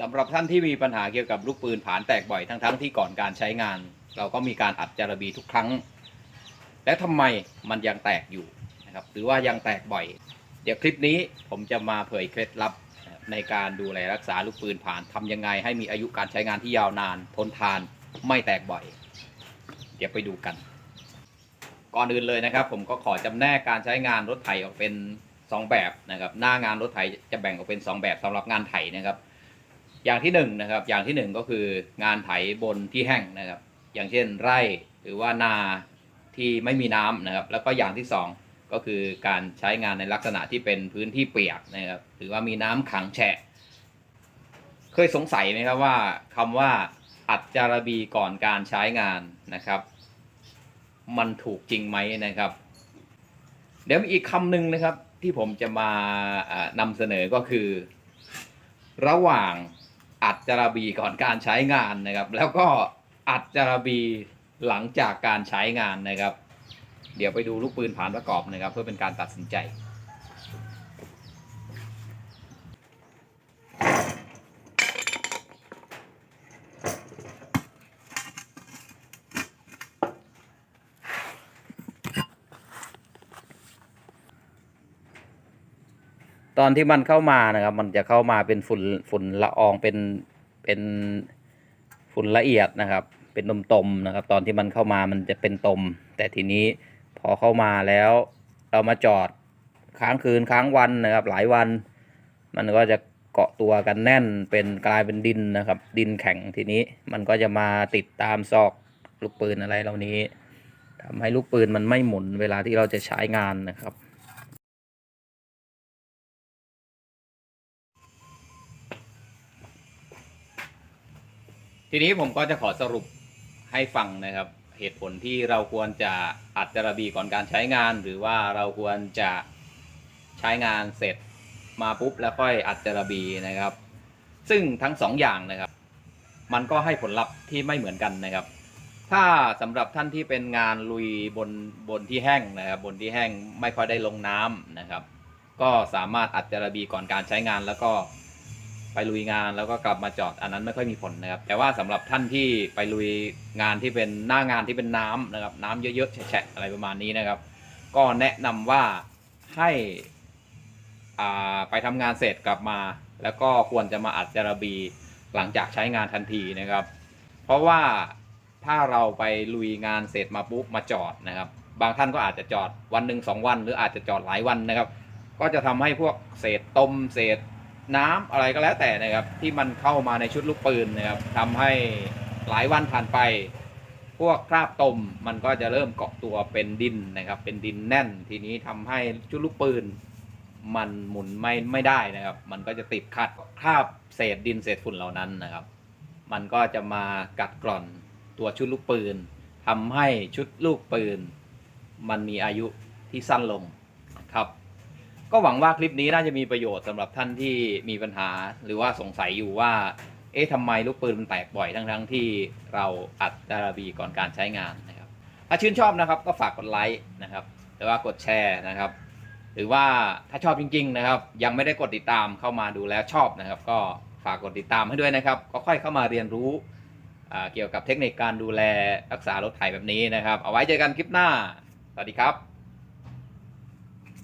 สำหรับท่านที่มีปัญหาเกี่ยวกับลูกปืนผานแตกบ่อยทั้งๆทที่ก่อนการใช้งาน เราก็มีการอัดจารบีทุกครั้ง และทำไมมันยังแตกอยู่นะครับหรือว่ายังแตกบ่อย เดี๋ยวคลิปนี้ผมจะมาเผยเคล็ดลับในการดูแลรักษาลูกปืนผานทำยังไง ให้มีอายุการใช้งานที่ยาวนานทนทานไม่แตกบ่อย เดี๋ยวไปดูกัน ก่อนอื่นเลยนะครับ ผมก็ขอจำแนกการใช้งานรถไถออกเป็น 2 แบบนะครับหน้างานรถไถจะแบ่งออกเป็น 2 แบบสำหรับงานไถนะครับ อย่างที่1นงนะครับ อย่างที่1ก็คืองานไถบนที่แห้งนะครับ อย่างเช่นไร่หรือว่านาที่ไม่มีน้ำนะครับ แล้วก็อย่างที่2ก็คือการใช้งานในลักษณะที่เป็นพื้นที่เปียกนะครับ หรือว่ามีน้ำขังแฉะ เคยสงสัยไหมครับว่าคำว่าอัดจารบีก่อนการใช้งานนะครับ มันถูกจริงไหมนะครับ เดี๋ยวมีอีกคำหนึ่งนะครับ ที่ผมจะมานำเสนอก็คือ ระหว่าง อัดจารบีก่อนการใช้งานนะครับ แล้วก็อัดจารบีหลังจากการใช้งานนะครับ เดี๋ยวไปดูลูกปืนผ่านประกอบนะครับ เพื่อเป็นการตัดสินใจ ตอนที่มันเข้ามานะครับ มันจะเข้ามาเป็นฝุ่นฝุ่นละอองเป็นเป็นฝุ่นละเอียดนะครับ เป็นตมตมนะครับ ตอนที่มันเข้ามามันจะเป็นตม แต่ทีนี้พอเข้ามาแล้วเรามาจอดค้างคืนค้างวันนะครับ หลายวัน มันก็จะเกาะตัวกันแน่นเป็นกลายเป็นดินนะครับ ดินแข็งทีนี้มันก็จะมาติดตามซอกลูกปืนอะไรเหล่านี้ทำให้ลูกปืนมันไม่หมุนเวลาที่เราจะใช้งานนะครับ ทีนี้ผมก็จะขอสรุปให้ฟังนะครับ เหตุผลที่เราควรจะอัดจารบีก่อนการใช้งาน หรือว่าเราควรจะใช้งานเสร็จมาปุ๊บแล้วค่อยอัดจารบีนะครับ ซึ่งทั้งสองอย่างนะครับ มันก็ให้ผลลัพธ์ที่ไม่เหมือนกันนะครับ ถ้าสำหรับท่านที่เป็นงานลุยบนบนที่แห้งนะครับบนที่แห้งไม่ค่อยได้ลงน้ำนะครับ ก็สามารถอัดจารบีก่อนการใช้งานแล้วก็ ไปลุยงานแล้วก็กลับมาจอดอันนั้นไม่ค่อยมีผลนะครับ แต่ว่าสำหรับท่านที่ไปลุยงานที่เป็นหน้างานที่เป็นน้ำนะครับ น้ำเยอะๆแฉะๆอะไรประมาณนี้นะครับ ก็แนะนำว่าให้อ่าไปทำงานเสร็จกลับมา แล้วก็ควรจะมาอัดจารบีหลังจากใช้งานทันทีนะครับ เพราะว่าถ้าเราไปลุยงานเสร็จมาปุ๊บมาจอดนะครับ บางท่านก็อาจจะจอดวันหนึ่งสองวัน หรืออาจจะจอดหลายวันนะครับ ก็จะทำให้พวกเศษตมเศษ น้ำอะไรก็แล้วแต่นะครับ ที่มันเข้ามาในชุดลูกปืนนะครับทำให้หลายวันผ่านไป พวกคราบตมมันก็จะเริ่มเกาะตัวเป็นดินนะครับ เป็นดินแน่นทีนี้ทำให้ชุดลูกปืน มันหมุนไม่ไม่ได้นะครับ มันก็จะติดขัดคราบเศษดินเศษฝุ่นเหล่านั้นนะครับ มันก็จะมากัดกร่อนตัวชุดลูกปืนทำให้ชุดลูกปืน มันมีอายุที่สั้นลง ก็หวังว่าคลิปนี้น่าจะมีประโยชน์สำหรับท่านที่มีปัญหา หรือว่าสงสัยอยู่ว่า เอ๊ะทำไมลูกปืนมันแตกบ่อยทั้งๆที่เราอัดดาราบีก่อนการใช้งานนะครับ ถ้าชื่นชอบนะครับก็ฝากกดไลค์นะครับหรือว่ากดแชร์นะครับ หรือว่าถ้าชอบจริง ๆ นะครับ ยังไม่ได้กดติดตามเข้ามาดูแล้วชอบนะครับ ก็ฝากกดติดตามให้ด้วยนะครับ ก็ค่อยเข้ามาเรียนรู้เกี่ยวกับเทคนิคการดูแลรักษารถไถแบบนี้นะครับ เอาไว้เจอกันคลิปหน้า สวัสดีครับ